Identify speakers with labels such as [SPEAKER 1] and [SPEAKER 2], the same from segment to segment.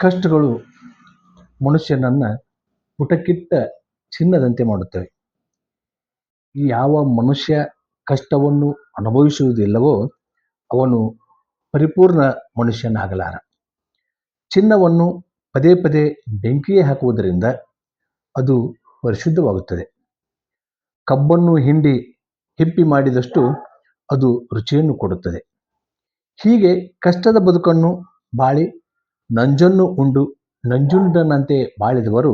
[SPEAKER 1] ಕಷ್ಟಗಳು ಮನುಷ್ಯನನ್ನ ಪುಟಕ್ಕಿಟ್ಟ ಚಿನ್ನದಂತೆ ಮಾಡುತ್ತವೆ. ಯಾವ ಮನುಷ್ಯ ಕಷ್ಟವನ್ನು ಅನುಭವಿಸುವುದಿಲ್ಲವೋ ಅವನು ಪರಿಪೂರ್ಣ ಮನುಷ್ಯನಾಗಲಾರ. ಚಿನ್ನವನ್ನು ಪದೇ ಪದೇ ಬೆಂಕಿಗೆ ಹಾಕುವುದರಿಂದ ಅದು ಪರಿಶುದ್ಧವಾಗುತ್ತದೆ. ಕಬ್ಬನ್ನು ಹಿಂಡಿ ಹಿಪ್ಪಿ ಮಾಡಿದಷ್ಟು ಅದು ರುಚಿಯನ್ನು ಕೊಡುತ್ತದೆ. ಹೀಗೆ ಕಷ್ಟದ ಬದುಕನ್ನು ಬಾಳಿ ನಂಜನ್ನು ಉಂಡು ನಂಜುಂಡನಂತೆ ಬಾಳಿದವರು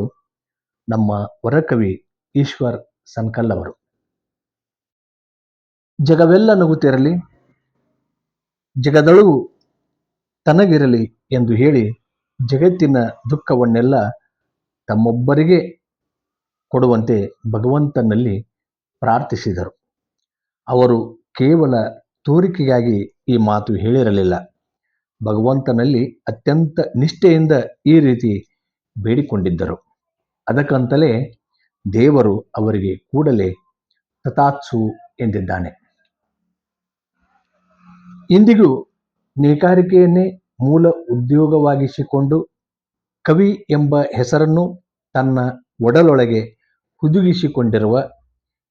[SPEAKER 1] ನಮ್ಮ ವರಕವಿ ಈಶ್ವರ್ ಸನ್ಕಲ್ಲವರು. ಜಗವೆಲ್ಲ ನಗುತ್ತಿರಲಿ ಜಗದಳು ತನಗಿರಲಿ ಎಂದು ಹೇಳಿ ಜಗತ್ತಿನ ದುಃಖವನ್ನೆಲ್ಲ ತಮ್ಮೊಬ್ಬರಿಗೆ ಕೊಡುವಂತೆ ಭಗವಂತನಲ್ಲಿ ಪ್ರಾರ್ಥಿಸಿದರು. ಅವರು ಕೇವಲ ತೋರಿಕೆಗಾಗಿ ಈ ಮಾತು ಹೇಳಿರಲಿಲ್ಲ. ಭಗವಂತನಲ್ಲಿ ಅತ್ಯಂತ ನಿಷ್ಠೆಯಿಂದ ಈ ರೀತಿ ಬೇಡಿಕೊಂಡಿದ್ದರು. ಅದಕ್ಕಂತಲೇ ದೇವರು ಅವರಿಗೆ ಕೂಡಲೇ ತಥಾತ್ಸು ಎಂದಿದ್ದಾನೆ. ಇಂದಿಗೂ ನೇಕಾರಿಕೆಯನ್ನೇ ಮೂಲ ಉದ್ಯೋಗವಾಗಿಸಿಕೊಂಡು ಕವಿ ಎಂಬ ಹೆಸರನ್ನು ತನ್ನ ಒಡಲೊಳಗೆ ಹುದುಗಿಸಿಕೊಂಡಿರುವ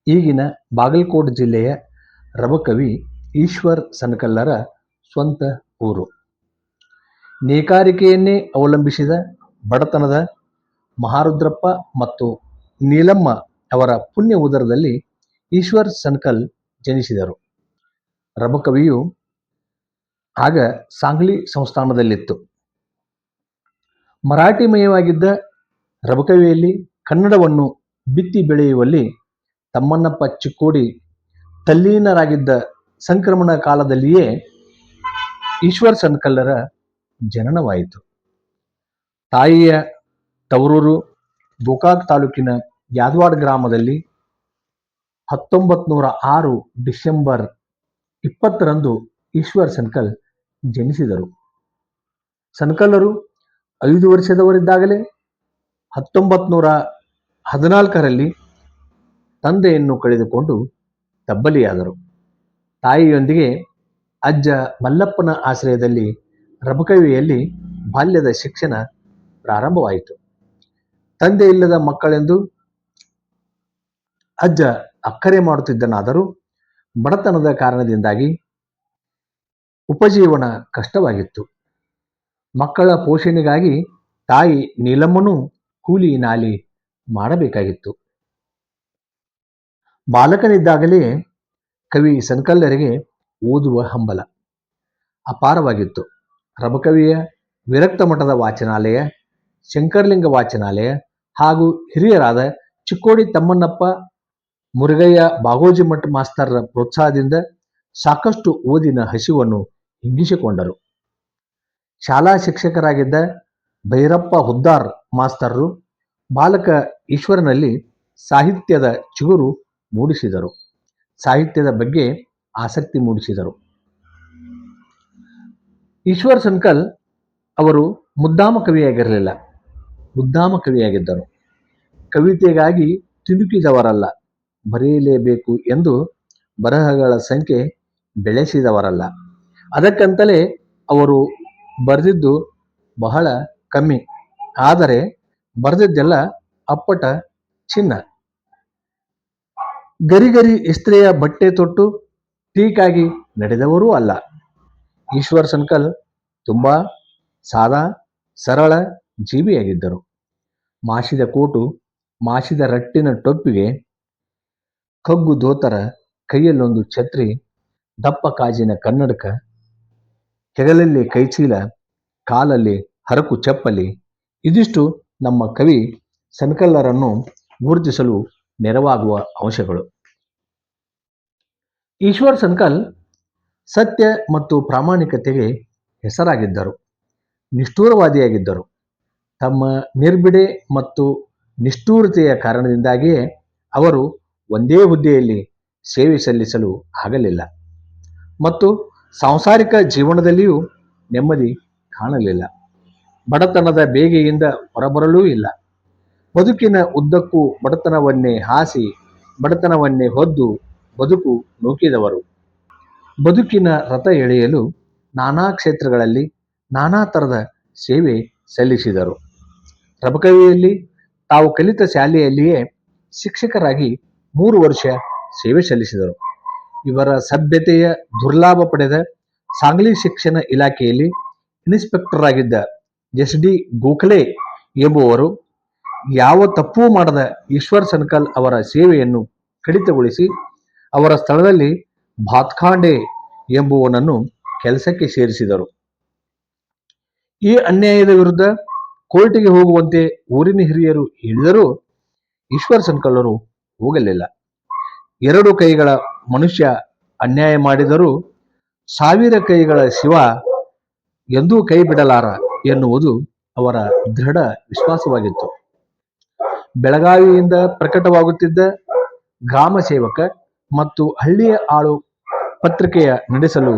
[SPEAKER 1] ಈಗಿನ ಬಾಗಲಕೋಟೆ ಜಿಲ್ಲೆಯ ರಬಕವಿ ಈಶ್ವರ್ ಸನಕಲ್ಲರ ಸ್ವಂತ ಊರು. ನೇಕಾರಿಕೆಯನ್ನೇ ಅವಲಂಬಿಸಿದ ಬಡತನದ ಮಹಾರುದ್ರಪ್ಪ ಮತ್ತು ನೀಲಮ್ಮ ಅವರ ಪುಣ್ಯ ಉದರದಲ್ಲಿ ಈಶ್ವರ್ ಸನ್ಕಲ್ ಜನಿಸಿದರು. ರಬಕವಿಯು ಆಗ ಸಾಂಗ್ಲಿ ಸಂಸ್ಥಾನದಲ್ಲಿತ್ತು. ಮರಾಠಿಮಯವಾಗಿದ್ದ ರಬಕವಿಯಲ್ಲಿ ಕನ್ನಡವನ್ನು ಬಿತ್ತಿ ಬೆಳೆಯುವಲ್ಲಿ ತಮ್ಮನ್ನಪ್ಪ ಚಿಕ್ಕೋಡಿ ತಲ್ಲೀನರಾಗಿದ್ದ ಸಂಕ್ರಮಣ ಕಾಲದಲ್ಲಿಯೇ ಈಶ್ವರ್ ಸನ್ಕಲ್ಲರ ಜನನವಾಯಿತು. ತಾಯಿಯ ತವರೂರು ಬೋಕಾಕ್ ತಾಲೂಕಿನ ಯಾದವಾಡ್ ಗ್ರಾಮದಲ್ಲಿ ಹತ್ತೊಂಬತ್ತು ನೂರ ಆರು ಡಿಸೆಂಬರ್ ಇಪ್ಪತ್ತರಂದು ಈಶ್ವರ್ ಸನ್ಕಲ್ ಜನಿಸಿದರು. ಸನ್ಕಲ್ಲರು ಐದು ವರ್ಷದವರಿದ್ದಾಗಲೇ ಹತ್ತೊಂಬತ್ತು ನೂರ ಹದಿನಾಲ್ಕರಲ್ಲಿ ತಂದೆಯನ್ನು ಕಳೆದುಕೊಂಡು ತಬ್ಬಲಿಯಾದರು. ತಾಯಿಯೊಂದಿಗೆ ಅಜ್ಜ ಮಲ್ಲಪ್ಪನ ಆಶ್ರಯದಲ್ಲಿ ರಬಕವಿಯಲ್ಲಿ ಬಾಲ್ಯದ ಶಿಕ್ಷಣ ಪ್ರಾರಂಭವಾಯಿತು. ತಂದೆ ಇಲ್ಲದ ಮಕ್ಕಳೆಂದು ಅಜ್ಜ ಅಕ್ಕರೆ ಮಾಡುತ್ತಿದ್ದನಾದರೂ ಬಡತನದ ಕಾರಣದಿಂದಾಗಿ ಉಪಜೀವನ ಕಷ್ಟವಾಗಿತ್ತು. ಮಕ್ಕಳ ಪೋಷಣೆಗಾಗಿ ತಾಯಿ ನೀಲಮ್ಮನೂ ಕೂಲಿ ನಾಲಿ ಮಾಡಬೇಕಾಗಿತ್ತು. ಬಾಲಕನಿದ್ದಾಗಲೇ ಕವಿ ಸನ್ಕಲ್ಲರಿಗೆ ಓದುವ ಹಂಬಲ ಅಪಾರವಾಗಿತ್ತು. ರಬಕವಿಯ ವಿರಕ್ತ ಮಠದ ವಾಚನಾಲಯ, ಶಂಕರಲಿಂಗ ವಾಚನಾಲಯ ಹಾಗೂ ಹಿರಿಯರಾದ ಚಿಕ್ಕೋಡಿ ತಮ್ಮಣ್ಣಪ್ಪ ಮುರುಗಯ್ಯ ಬಾಗೋಜಿ ಮಠ ಮಾಸ್ತರರ ಪ್ರೋತ್ಸಾಹದಿಂದ ಸಾಕಷ್ಟು ಓದಿನ ಹಸಿವನ್ನು ಹಿಂಗಿಸಿಕೊಂಡರು ಶಾಲಾ ಶಿಕ್ಷಕರಾಗಿದ್ದ ಭೈರಪ್ಪ ಹುದ್ದಾರ್ ಮಾಸ್ತರರು ಬಾಲಕ ಈಶ್ವರನಲ್ಲಿ ಸಾಹಿತ್ಯದ ಚಿಗುರು ಮೂಡಿಸಿದರು. ಸಾಹಿತ್ಯದ ಬಗ್ಗೆ ಆಸಕ್ತಿ ಮೂಡಿಸಿದರು. ಈಶ್ವರ್ ಸನ್ಕಲ್ ಅವರು ಮುದ್ದಾಮ ಕವಿಯಾಗಿರಲಿಲ್ಲ. ಮುದ್ದಾಮ ಕವಿಯಾಗಿದ್ದರು ಕವಿತೆಗಾಗಿ ತಿಣುಕಿದವರಲ್ಲ ಬರೆಯಲೇಬೇಕು ಎಂದು ಬರಹಗಳ ಸಂಖ್ಯೆ ಬೆಳೆಸಿದವರಲ್ಲ. ಅದಕ್ಕಂತಲೇ ಅವರು ಬರೆದಿದ್ದು ಬಹಳ ಕಮ್ಮಿ. ಆದರೆ ಬರೆದಿದ್ದೆಲ್ಲ ಅಪ್ಪಟ ಚಿನ್ನ. ಗರಿಗರಿ ಇಸ್ತ್ರೆಯ ಬಟ್ಟೆ ತೊಟ್ಟು, ಟೀಕಾಗಿ ನಡೆದವರೂ ಅಲ್ಲ. ಈಶ್ವರ್ ಸನ್ಕಲ್ ತುಂಬಾ ಸಾದಾ, ಸರಳ ಜೀವಿಯಾಗಿದ್ದರು. ಮಾಸಿದ ಕೋಟು, ಮಾಸಿದ ರಟ್ಟಿನ ಟೊಪ್ಪಿಗೆ ಕಗ್ಗು ದೋತರ ಕೈಯಲ್ಲೊಂದು ಛತ್ರಿ, ದಪ್ಪ ಕಾಜಿನ ಕನ್ನಡಕ ಹೆಗಲಲ್ಲಿ ಕೈಚೀಲ, ಕಾಲಲ್ಲಿ ಹರಕು ಚಪ್ಪಲಿ. ಇದಿಷ್ಟು ನಮ್ಮ ಕವಿ ಸನ್ಕಲ್ಲರನ್ನು ಗುರುತಿಸಲು ನೆರವಾಗುವ ಅಂಶಗಳು. ಈಶ್ವರ್ ಸನ್ಕಲ್ ಸತ್ಯ ಮತ್ತು ಪ್ರಾಮಾಣಿಕತೆಗೆ ಹೆಸರಾಗಿದ್ದರು, ನಿಷ್ಠೂರವಾದಿಯಾಗಿದ್ದರು. ತಮ್ಮ ನಿರ್ಬಿಡೆ ಮತ್ತು ನಿಷ್ಠೂರತೆಯ ಕಾರಣದಿಂದಾಗಿಯೇ ಅವರು ಒಂದೇ ಹುದ್ದೆಯಲ್ಲಿ ಸೇವೆ ಸಲ್ಲಿಸಲು ಆಗಲಿಲ್ಲ ಮತ್ತು ಸಾಂಸಾರಿಕ ಜೀವನದಲ್ಲಿಯೂ ನೆಮ್ಮದಿ ಕಾಣಲಿಲ್ಲ. ಬಡತನದ ಬೇಗೆಯಿಂದ ಹೊರಬರಲೂ ಇಲ್ಲ. ಬದುಕಿನ ಉದ್ದಕ್ಕೂ ಬಡತನವನ್ನೇ ಹಾಸಿ, ಬಡತನವನ್ನೇ ಹೊದ್ದು ಬದುಕು ನೂಕಿದವರು. ಬದುಕಿನ ರಥ ಎಳೆಯಲು ನಾನಾ ಕ್ಷೇತ್ರಗಳಲ್ಲಿ ನಾನಾ ಥರದ ಸೇವೆ ಸಲ್ಲಿಸಿದರು. ರಬಕವಿಯಲ್ಲಿ ತಾವು ಕಲಿತ ಶಾಲೆಯಲ್ಲಿಯೇ ಶಿಕ್ಷಕರಾಗಿ ಮೂರು ವರ್ಷ ಸೇವೆ ಸಲ್ಲಿಸಿದರು. ಇವರ ಸಭ್ಯತೆಯ ದುರ್ಲಾಭ ಪಡೆದ ಸಾಂಗ್ಲಿ ಶಿಕ್ಷಣ ಇಲಾಖೆಯಲ್ಲಿ ಇನ್ಸ್ಪೆಕ್ಟರ್ ಆಗಿದ್ದ ಎಸ್ ಡಿ ಗೋಖಲೆ ಎಂಬುವರು ಯಾವ ತಪ್ಪೂ ಮಾಡದ ಈಶ್ವರ್ ಸನ್ಕಲ್ ಅವರ ಸೇವೆಯನ್ನು ಕಡಿತಗೊಳಿಸಿ ಅವರ ಸ್ಥಳದಲ್ಲಿ ಭಾತ್ಖಾಂಡೆ ಎಂಬುವನನ್ನು ಕೆಲಸಕ್ಕೆ ಸೇರಿಸಿದರು. ಈ ಅನ್ಯಾಯದ ವಿರುದ್ಧ ಕೋರ್ಟಿಗೆ ಹೋಗುವಂತೆ ಊರಿನ ಹಿರಿಯರು ಹೇಳಿದರೂ ಈಶ್ವರ್ ಸನ್ಕಲ್ಲರು ಹೋಗಲಿಲ್ಲ. ಎರಡು ಕೈಗಳ ಮನುಷ್ಯ ಅನ್ಯಾಯ ಮಾಡಿದರೂ ಸಾವಿರ ಕೈಗಳ ಶಿವ ಎಂದೂ ಕೈ ಬಿಡಲಾರ ಎನ್ನುವುದು ಅವರ ದೃಢ ವಿಶ್ವಾಸವಾಗಿತ್ತು. ಬೆಳಗಾವಿಯಿಂದ ಪ್ರಕಟವಾಗುತ್ತಿದ್ದ ಗ್ರಾಮ ಸೇವಕ ಮತ್ತು ಹಳ್ಳಿಯ ಆಳು ಪತ್ರಿಕೆಯ ನಡೆಸಲು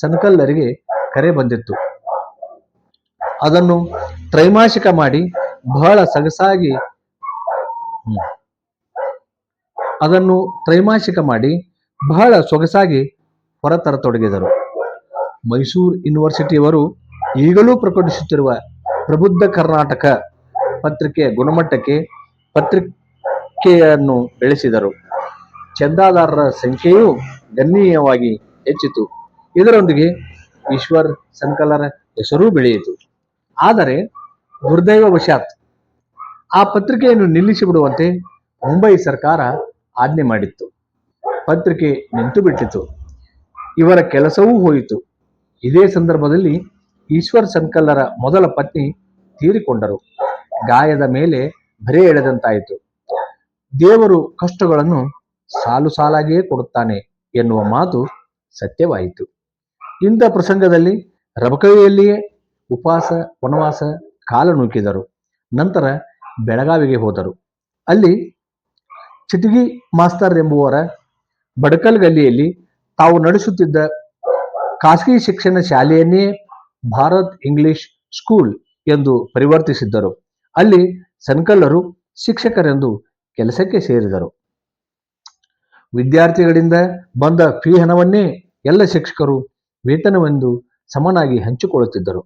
[SPEAKER 1] ಸನ್ಕಲ್ಲರಿಗೆ ಕರೆ ಬಂದಿತ್ತು. ಅದನ್ನು ತ್ರೈಮಾಸಿಕ ಮಾಡಿ ಬಹಳ ಸೊಗಸಾಗಿ ಅದನ್ನು ತ್ರೈಮಾಸಿಕ ಮಾಡಿ ಬಹಳ ಸೊಗಸಾಗಿ ಹೊರತರತೊಡಗಿದರು. ಮೈಸೂರು ಯೂನಿವರ್ಸಿಟಿಯವರು ಈಗಲೂ ಪ್ರಕಟಿಸುತ್ತಿರುವ ಪ್ರಬುದ್ಧ ಕರ್ನಾಟಕ ಪತ್ರಿಕೆಯ ಗುಣಮಟ್ಟಕ್ಕೆ ಪತ್ರಿಕೆಯನ್ನು ಬೆಳೆಸಿದರು. ಚಂದಾದಾರರ ಸಂಖ್ಯೆಯೂ ಗಣನೀಯವಾಗಿ ಹೆಚ್ಚಿತು. ಇದರೊಂದಿಗೆ ಈಶ್ವರ್ ಸಂಕಲರ ಹೆಸರೂ ಬೆಳೆಯಿತು. ಆದರೆ ದುರ್ದೈವವಶಾತ್ ಆ ಪತ್ರಿಕೆಯನ್ನು ನಿಲ್ಲಿಸಿ ಬಿಡುವಂತೆ ಮುಂಬೈ ಸರ್ಕಾರ ಆಜ್ಞೆ ಮಾಡಿತ್ತು. ಪತ್ರಿಕೆ ನಿಂತು ಬಿಟ್ಟಿತು ಇವರ ಕೆಲಸವೂ ಹೋಯಿತು. ಇದೇ ಸಂದರ್ಭದಲ್ಲಿ ಈಶ್ವರ್ ಸಂಕಲ್ಲರ ಮೊದಲ ಪತ್ನಿ ತೀರಿಕೊಂಡರು. ಗಾಯದ ಮೇಲೆ ಬರೆ ಎಳೆದಂತಾಯಿತು. ದೇವರು ಕಷ್ಟಗಳನ್ನು ಸಾಲು ಸಾಲಾಗಿಯೇ ಕೊಡುತ್ತಾನೆ ಎನ್ನುವ ಮಾತು ಸತ್ಯವಾಯಿತು. ಇಂಥ ಪ್ರಸಂಗದಲ್ಲಿ ರಬಕವಿಯಲ್ಲಿಯೇ ಉಪವಾಸ, ವನವಾಸ, ಕಾಲ ನೂಕಿದರು ನಂತರ ಬೆಳಗಾವಿಗೆ ಹೋದರು. ಅಲ್ಲಿ ಚಿಟಗಿ ಮಾಸ್ತರ್ ಎಂಬುವರ ಬಡಕಲ್ ಗಲ್ಲಿಯಲ್ಲಿ ತಾವು ನಡೆಸುತ್ತಿದ್ದ ಖಾಸಗಿ ಶಿಕ್ಷಣ ಶಾಲೆಯನ್ನೇ ಭಾರತ್ ಇಂಗ್ಲಿಷ್ ಸ್ಕೂಲ್ ಎಂದು ಪರಿವರ್ತಿಸಿದ್ದರು. ಅಲ್ಲಿ ಸನ್ಕಲ್ಲರು ಶಿಕ್ಷಕರೆಂದು ಕೆಲಸಕ್ಕೆ ಸೇರಿದರು. ವಿದ್ಯಾರ್ಥಿಗಳಿಂದ ಬಂದ ಫೀ ಹಣವನ್ನೇ ಎಲ್ಲ ಶಿಕ್ಷಕರು ವೇತನವೆಂದು ಸಮನಾಗಿ ಹಂಚಿಕೊಳ್ಳುತ್ತಿದ್ದರು.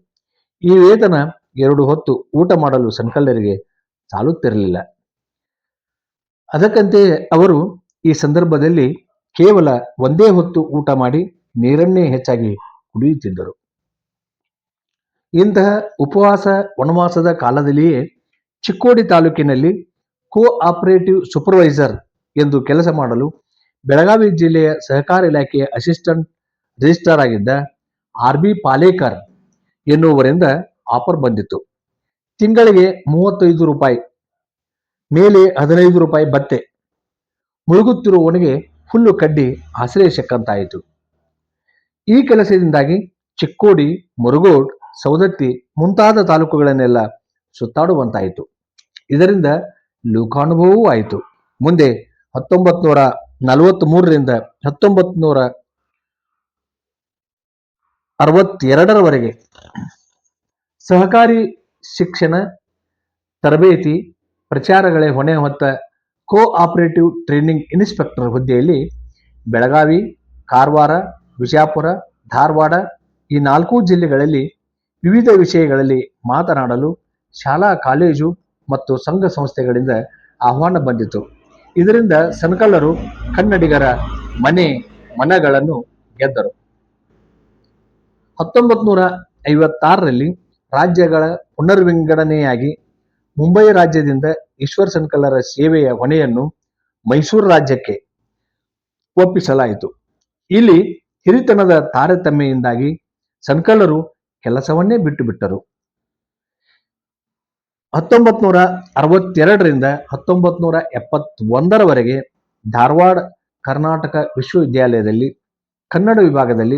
[SPEAKER 1] ಈ ವೇತನ ಎರಡು ಹೊತ್ತು ಊಟ ಮಾಡಲು ಸಂಕಲ್ಲರಿಗೆ ಸಾಲುತ್ತಿರಲಿಲ್ಲ. ಅದಕ್ಕಂತೆ ಅವರು ಈ ಸಂದರ್ಭದಲ್ಲಿ ಕೇವಲ ಒಂದೇ ಹೊತ್ತು ಊಟ ಮಾಡಿ ನೀರನ್ನೇ ಹೆಚ್ಚಾಗಿ ಕುಡಿಯುತ್ತಿದ್ದರು. ಇಂತಹ ಉಪವಾಸ ವನವಾಸದ ಕಾಲದಲ್ಲಿಯೇ ಚಿಕ್ಕೋಡಿ ತಾಲೂಕಿನಲ್ಲಿ ಕೋ ಆಪರೇಟಿವ್ ಸೂಪರ್ವೈಸರ್ ಎಂದು ಕೆಲಸ ಮಾಡಲು ಬೆಳಗಾವಿ ಜಿಲ್ಲೆಯ ಸಹಕಾರ ಇಲಾಖೆಯ ಅಸಿಸ್ಟೆಂಟ್ ರಿಜಿಸ್ಟ್ರಾರ್ ಆಗಿದ್ದ ಆರ್ ಬಿ ಪಾಲೇಕರ್ ಎನ್ನುವರಿಂದ ಆಫರ್ ಬಂದಿತ್ತು. ತಿಂಗಳಿಗೆ ಮೂವತ್ತೈದು ರೂಪಾಯಿ, ಮೇಲೆ ಹದಿನೈದು ರೂಪಾಯಿ ಬತ್ತೆ ಮುಳುಗುತ್ತಿರುವವನಿಗೆ ಹುಲ್ಲು ಕಡ್ಡಿ ಆಶ್ರಯ ಸಿಕ್ಕಂತಾಯಿತು ಈ ಕೆಲಸದಿಂದಾಗಿ ಚಿಕ್ಕೋಡಿ, ಮುರುಗೋಡ್ ಸೌದತ್ತಿ ಮುಂತಾದ ತಾಲೂಕುಗಳನ್ನೆಲ್ಲ ಸುತ್ತಾಡುವಂತಾಯಿತು. ಇದರಿಂದ ಲೋಕಾನುಭವವೂ ಆಯಿತು. ಮುಂದೆ ಹತ್ತೊಂಬತ್ತು ನೂರ ನಲವತ್ತ್ ಮೂರರಿಂದ ಹತ್ತೊಂಬತ್ ನೂರ ಅರವತ್ತೆರಡರವರೆಗೆ ಸಹಕಾರಿ ಶಿಕ್ಷಣ ತರಬೇತಿ ಪ್ರಚಾರಗಳೇ ಹೊಣೆ ಹೊತ್ತ ಕೋ ಆಪರೇಟಿವ್ ಟ್ರೈನಿಂಗ್ ಇನ್ಸ್ಪೆಕ್ಟರ್ ಹುದ್ದೆಯಲ್ಲಿ ಬೆಳಗಾವಿ, ಕಾರವಾರ ವಿಜಯಪುರ ಧಾರವಾಡ ಈ ನಾಲ್ಕು ಜಿಲ್ಲೆಗಳಲ್ಲಿ ವಿವಿಧ ವಿಷಯಗಳಲ್ಲಿ ಮಾತನಾಡಲು ಶಾಲಾ, ಕಾಲೇಜು ಮತ್ತು ಸಂಘ ಸಂಸ್ಥೆಗಳಿಂದ ಆಹ್ವಾನ ಬಂದಿತು. ಇದರಿಂದ ಸನಕಲ್ಲರು ಕನ್ನಡಿಗರ ಮನೆ ಮನಗಳನ್ನು ಗೆದ್ದರು. ಹತ್ತೊಂಬತ್ ನೂರ ಐವತ್ತಾರರಲ್ಲಿ ರಾಜ್ಯಗಳ ಪುನರ್ವಿಂಗಡಣೆಯಾಗಿ ಮುಂಬೈ ರಾಜ್ಯದಿಂದ ಈಶ್ವರ್ ಸನಕಲ್ಲರ ಸೇವೆಯ ಹೊಣೆಯನ್ನು ಮೈಸೂರು ರಾಜ್ಯಕ್ಕೆ ಒಪ್ಪಿಸಲಾಯಿತು. ಇಲ್ಲಿ ಹಿರಿತನದ ತಾರತಮ್ಯದಿಂದಾಗಿ ಸನಕಲ್ಲರು ಕೆಲಸವನ್ನೇ ಬಿಟ್ಟು ಬಿಟ್ಟರು ಹತ್ತೊಂಬತ್ ನೂರ ಅರವತ್ತೆರಡರಿಂದ ಹತ್ತೊಂಬತ್ ನೂರ ಎಪ್ಪತ್ತೊಂದರವರೆಗೆ ಧಾರವಾಡ ಕರ್ನಾಟಕ ವಿಶ್ವವಿದ್ಯಾಲಯದಲ್ಲಿ, ಕನ್ನಡ ವಿಭಾಗದಲ್ಲಿ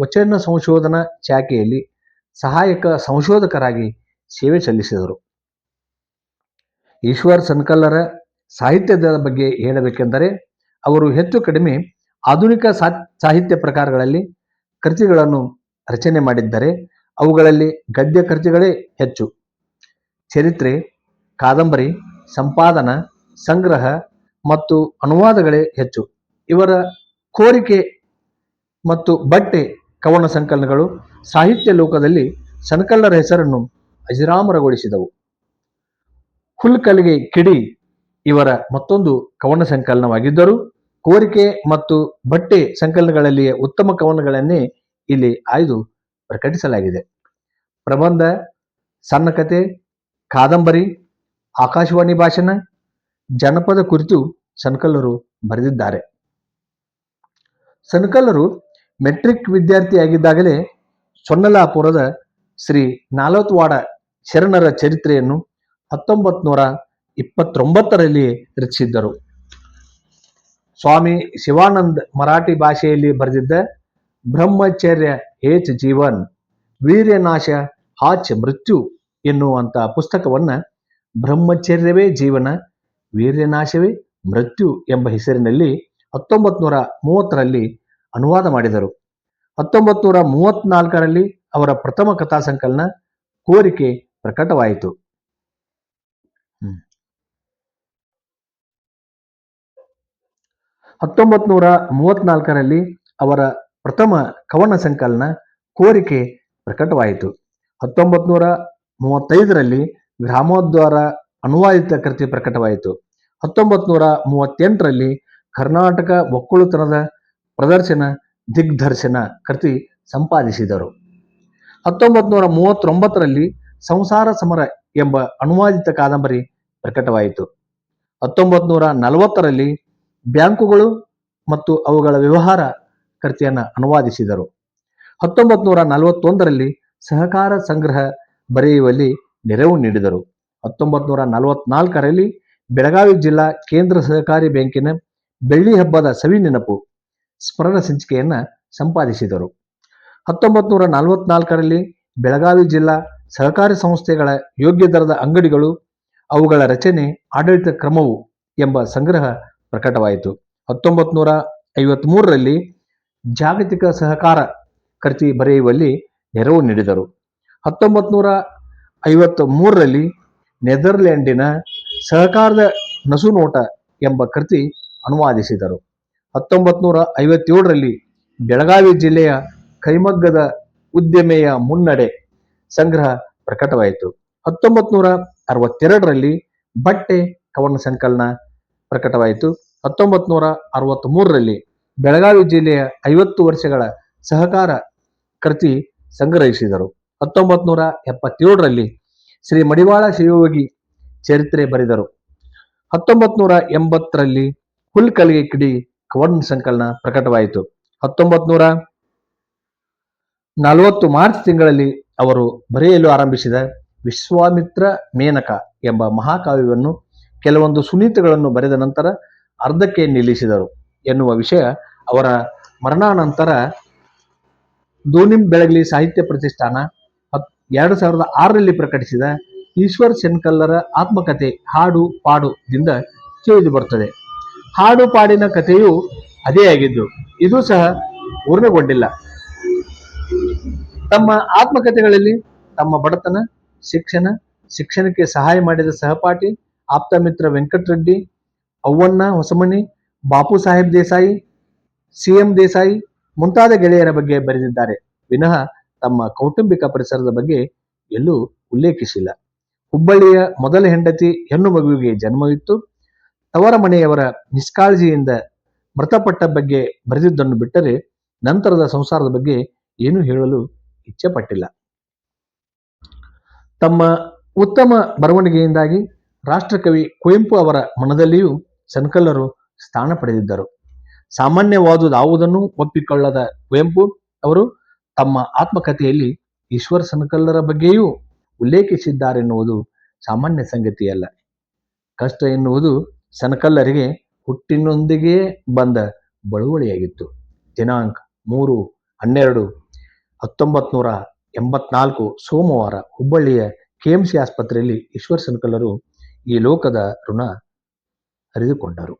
[SPEAKER 1] ವಚನ ಸಂಶೋಧನಾ ಶಾಖೆಯಲ್ಲಿ ಸಹಾಯಕ ಸಂಶೋಧಕರಾಗಿ ಸೇವೆ ಸಲ್ಲಿಸಿದರು. ಈಶ್ವರ್ ಸನ್ಕಲ್ಲರ ಸಾಹಿತ್ಯದ ಬಗ್ಗೆ ಹೇಳಬೇಕೆಂದರೆ, ಅವರು ಹೆಚ್ಚು ಕಡಿಮೆ ಆಧುನಿಕ ಸಾಹಿತ್ಯ ಪ್ರಕಾರಗಳಲ್ಲಿ ಕೃತಿಗಳನ್ನು ರಚನೆ ಮಾಡಿದ್ದರೆ, ಅವುಗಳಲ್ಲಿ ಗದ್ಯ ಕೃತಿಗಳೇ ಹೆಚ್ಚು. ಚರಿತ್ರೆ, ಕಾದಂಬರಿ, ಸಂಪಾದನ, ಸಂಗ್ರಹ ಮತ್ತು ಅನುವಾದಗಳೇ ಹೆಚ್ಚು. ಇವರ ಕೋರಿಕೆ ಮತ್ತು ಬಟ್ಟೆ ಕವನ ಸಂಕಲನಗಳು ಸಾಹಿತ್ಯ ಲೋಕದಲ್ಲಿ ಸಂಕಲನರ ಹೆಸರನ್ನು ಅಜರಾಮರಗೊಳಿಸಿದವು. ಹುಲ್ಕಲಿಗೆ ಕಿಡಿ ಇವರ ಮತ್ತೊಂದು ಕವನ ಸಂಕಲನವಾಗಿದ್ದರೂ, ಕೋರಿಕೆ ಮತ್ತು ಬಟ್ಟೆ ಸಂಕಲನಗಳಲ್ಲಿಯೇ ಉತ್ತಮ ಕವನಗಳನ್ನೇ ಇಲ್ಲಿ ಆಯ್ದು ಪ್ರಕಟಿಸಲಾಗಿದೆ. ಪ್ರಬಂಧ, ಸಣ್ಣ ಕತೆ ಕಾದಂಬರಿ, ಆಕಾಶವಾಣಿ ಭಾಷಣ, ಜನಪದ ಕುರಿತು ಸನಕಲ್ಲರು ಬರೆದಿದ್ದಾರೆ. ಸನಕಲ್ಲರು ಮೆಟ್ರಿಕ್ ವಿದ್ಯಾರ್ಥಿಯಾಗಿದ್ದಾಗಲೇ ಸೊನ್ನಲಾಪುರದ ಶ್ರೀ ನಾಲತ್ವಾಡ ಶರಣರ ಚರಿತ್ರೆಯನ್ನು ಹತ್ತೊಂಬತ್ ನೂರ ಇಪ್ಪತ್ತೊಂಬತ್ತರಲ್ಲಿ ರಚಿಸಿದ್ದರು. ಸ್ವಾಮಿ ಶಿವಾನಂದ್ ಮರಾಠಿ ಭಾಷೆಯಲ್ಲಿ ಬರೆದಿದ್ದ ಬ್ರಹ್ಮಚರ್ಯ ಹೇಚ್ ಜೀವನ್, ವೀರ್ಯನಾಶ ಹಾಚ್ ಮೃತ್ಯು ಎನ್ನುವಂತ ಪುಸ್ತಕವನ್ನ ಬ್ರಹ್ಮಚರ್ಯವೇ ಜೀವನ, ವೀರ್ಯನಾಶವೇ ಮೃತ್ಯು ಎಂಬ ಹೆಸರಿನಲ್ಲಿ ಹತ್ತೊಂಬತ್ ನೂರ ಮೂವತ್ತರಲ್ಲಿ ಅನುವಾದ ಮಾಡಿದರು. ಹತ್ತೊಂಬತ್ ನೂರ ಮೂವತ್ನಾಲ್ಕರಲ್ಲಿ ಅವರ ಪ್ರಥಮ ಕಥಾ ಸಂಕಲನ ಕೋರಿಕೆ ಪ್ರಕಟವಾಯಿತು. ಹತ್ತೊಂಬತ್ ನೂರ ಮೂವತ್ನಾಲ್ಕರಲ್ಲಿ ಅವರ ಪ್ರಥಮ ಕವನ ಸಂಕಲನ ಕೋರಿಕೆ ಪ್ರಕಟವಾಯಿತು. ಹತ್ತೊಂಬತ್ ನೂರ ಮೂವತ್ತೈದರಲ್ಲಿ ಗ್ರಾಮೋದ್ವಾರ ಅನುವಾದಿತ ಕೃತಿ ಪ್ರಕಟವಾಯಿತು. ಹತ್ತೊಂಬತ್ ನೂರ ಮೂವತ್ತೆಂಟರಲ್ಲಿ ಕರ್ನಾಟಕ ಒಕ್ಕಲುತನದ ಪ್ರದರ್ಶನ ದಿಗ್ದರ್ಶನ ಕೃತಿ ಸಂಪಾದಿಸಿದರು. ಹತ್ತೊಂಬತ್ ನೂರ ಮೂವತ್ತೊಂಬತ್ತರಲ್ಲಿ ಸಂಸಾರ ಸಮರ ಎಂಬ ಅನುವಾದಿತ ಕಾದಂಬರಿ ಪ್ರಕಟವಾಯಿತು. ಹತ್ತೊಂಬತ್ ನೂರ ನಲವತ್ತರಲ್ಲಿ ಬ್ಯಾಂಕುಗಳು ಮತ್ತು ಅವುಗಳ ವ್ಯವಹಾರ ಕೃತಿಯನ್ನು ಅನುವಾದಿಸಿದರು. ಹತ್ತೊಂಬತ್ ನೂರ ನಲವತ್ತೊಂದರಲ್ಲಿ ಸಹಕಾರ ಸಂಗ್ರಹ ಬರೆಯುವಲ್ಲಿ ನೆರವು ನೀಡಿದರು. ಹತ್ತೊಂಬತ್ ನೂರ ನಲವತ್ನಾಲ್ಕರಲ್ಲಿ ಬೆಳಗಾವಿ ಜಿಲ್ಲಾ ಕೇಂದ್ರ ಸಹಕಾರಿ ಬ್ಯಾಂಕಿನ ಬೆಳ್ಳಿ ಹಬ್ಬದ ಸವಿ ನೆನಪು, ಸ್ಮರಣ ಸಂಚಿಕೆಯನ್ನ ಸಂಪಾದಿಸಿದರು. ಹತ್ತೊಂಬತ್ ನೂರ ನಲವತ್ನಾಲ್ಕರಲ್ಲಿ ಬೆಳಗಾವಿ ಜಿಲ್ಲಾ ಸಹಕಾರಿ ಸಂಸ್ಥೆಗಳ ಯೋಗ್ಯ ದರದ ಅಂಗಡಿಗಳು, ಅವುಗಳ ರಚನೆ ಆಡಳಿತ ಕ್ರಮವು ಎಂಬ ಸಂಗ್ರಹ ಪ್ರಕಟವಾಯಿತು. ಹತ್ತೊಂಬತ್ ನೂರ ಐವತ್ಮೂರರಲ್ಲಿ ಜಾಗತಿಕ ಸಹಕಾರ ಕೃತಿ ಬರೆಯುವಲ್ಲಿ ನೆರವು ನೀಡಿದರು. ಹತ್ತೊಂಬತ್ ನೂರ ಐವತ್ತ್ ಮೂರರಲ್ಲಿ ನೆದರ್ಲ್ಯಾಂಡಿನ ಸಹಕಾರದ ನಸುನೋಟ ಎಂಬ ಕೃತಿ ಅನುವಾದಿಸಿದರು. ಹತ್ತೊಂಬತ್ ನೂರ ಐವತ್ತೇಳರಲ್ಲಿ ಬೆಳಗಾವಿ ಜಿಲ್ಲೆಯ ಕೈಮಗ್ಗದ ಉದ್ಯಮೆಯ ಮುನ್ನಡೆ ಸಂಗ್ರಹ ಪ್ರಕಟವಾಯಿತು. ಹತ್ತೊಂಬತ್ ನೂರ ಅರವತ್ತೆರಡರಲ್ಲಿ ಬಟ್ಟೆ ಕವನ ಸಂಕಲನ ಪ್ರಕಟವಾಯಿತು. ಹತ್ತೊಂಬತ್ ನೂರ ಅರವತ್ತ್ ಮೂರರಲ್ಲಿ ಬೆಳಗಾವಿ ಜಿಲ್ಲೆಯ ಐವತ್ತು ವರ್ಷಗಳ ಸಹಕಾರ ಕೃತಿ ಸಂಗ್ರಹಿಸಿದರು. ಹತ್ತೊಂಬತ್ ನೂರ ಎಪ್ಪತ್ತೇಳರಲ್ಲಿ ಶ್ರೀ ಮಡಿವಾಳ ಶಿವಯೋಗಿ ಚರಿತ್ರೆ ಬರೆದರು. ಹತ್ತೊಂಬತ್ ನೂರ ಎಂಬತ್ತರಲ್ಲಿ ಹುಲ್ಕಲಿಗೆ ಕಿಡಿ ಕವನ ಸಂಕಲನ ಪ್ರಕಟವಾಯಿತು. ಹತ್ತೊಂಬತ್ ನೂರ ನಲವತ್ತು ಮಾರ್ಚ್ ತಿಂಗಳಲ್ಲಿ ಅವರು ಬರೆಯಲು ಆರಂಭಿಸಿದ ವಿಶ್ವಾಮಿತ್ರ ಮೇನಕ ಎಂಬ ಮಹಾಕಾವ್ಯವನ್ನು ಕೆಲವೊಂದು ಸುನೀತಗಳನ್ನು ಬರೆದ ನಂತರ ಅರ್ಧಕ್ಕೆ ನಿಲ್ಲಿಸಿದರು ಎನ್ನುವ ವಿಷಯ ಅವರ ಮರಣಾನಂತರ ದೂನಿಂ ಬೆಳಗಲಿ ಸಾಹಿತ್ಯ ಪ್ರತಿಷ್ಠಾನ ಎರಡು ಸಾವಿರದ ಆರರಲ್ಲಿ ಪ್ರಕಟಿಸಿದ ಈಶ್ವರ್ ಶೆನ್ಕಲ್ಲರ ಆತ್ಮಕಥೆ ಹಾಡು ಪಾಡು ದಿಂದ ತಿಳಿದು ಬರುತ್ತದೆ. ಹಾಡು ಪಾಡಿನ ಕಥೆಯು ಅದೇ ಆಗಿದ್ದು ಇದು ಸಹ ಪೂರ್ಣಗೊಂಡಿಲ್ಲ. ತಮ್ಮ ಆತ್ಮಕಥೆಗಳಲ್ಲಿ ತಮ್ಮ ಬಡತನ, ಶಿಕ್ಷಣ, ಶಿಕ್ಷಣಕ್ಕೆ ಸಹಾಯ ಮಾಡಿದ ಸಹಪಾಠಿ ಆಪ್ತ ಮಿತ್ರ ವೆಂಕಟರೆಡ್ಡಿ, ಅವ್ವಣ್ಣ ಹೊಸಮನಿ ಬಾಪು ಸಾಹೇಬ್ ದೇಸಾಯಿ ಸಿಎಂ ದೇಸಾಯಿ ಮುಂತಾದ ಗೆಳೆಯರ ಬಗ್ಗೆ ಬರೆದಿದ್ದಾರೆ. ವಿನಃ ತಮ್ಮ ಕೌಟುಂಬಿಕ ಪರಿಸರದ ಬಗ್ಗೆ ಎಲ್ಲೂ ಉಲ್ಲೇಖಿಸಿಲ್ಲ. ಹುಬ್ಬಳ್ಳಿಯ ಮೊದಲ ಹೆಂಡತಿ ಹೆಣ್ಣು ಮಗುವಿಗೆ ಜನ್ಮವಿತ್ತು. ತವರ ಮನೆಯವರ ನಿಷ್ಕಾಳಜಿಯಿಂದ ಮೃತಪಟ್ಟ ಬಗ್ಗೆ ಬರೆದಿದ್ದನ್ನು ಬಿಟ್ಟರೆ ನಂತರದ ಸಂಸಾರದ ಬಗ್ಗೆ ಏನೂ ಹೇಳಲು ಇಚ್ಛೆ ಪಟ್ಟಿಲ್ಲ ತಮ್ಮ ಉತ್ತಮ ಬರವಣಿಗೆಯಿಂದಾಗಿ ರಾಷ್ಟ್ರಕವಿ ಕುವೆಂಪು ಅವರ ಮನದಲ್ಲಿಯೂ ಸನ್ಕಲ್ಲರು ಸ್ಥಾನ ಪಡೆದಿದ್ದರು. ಸಾಮಾನ್ಯವಾದುದಾವುದನ್ನು ಒಪ್ಪಿಕೊಳ್ಳದ ಕುವೆಂಪು ಅವರು ತಮ್ಮ ಆತ್ಮಕಥೆಯಲ್ಲಿ ಈಶ್ವರ ಸನಕಲ್ಲರ ಬಗ್ಗೆಯೂ ಉಲ್ಲೇಖಿಸಿದ್ದಾರೆನ್ನುವುದು ಸಾಮಾನ್ಯ ಸಂಗತಿಯಲ್ಲ. ಕಷ್ಟ ಎನ್ನುವುದು ಸನಕಲ್ಲರಿಗೆ ಹುಟ್ಟಿನೊಂದಿಗೆ ಬಂದ ಬಳುವಳಿಯಾಗಿತ್ತು. ದಿನಾಂಕ ಮೂರು ಹನ್ನೆರಡು ಹತ್ತೊಂಬತ್ ನೂರ ಎಂಬತ್ನಾಲ್ಕು ಸೋಮವಾರ ಹುಬ್ಬಳ್ಳಿಯ ಕೆಎಂಸಿ ಆಸ್ಪತ್ರೆಯಲ್ಲಿ ಈಶ್ವರ್ ಸನಕಲ್ಲರು ಈ ಲೋಕದ ಋಣ ಹರಿದುಕೊಂಡರು.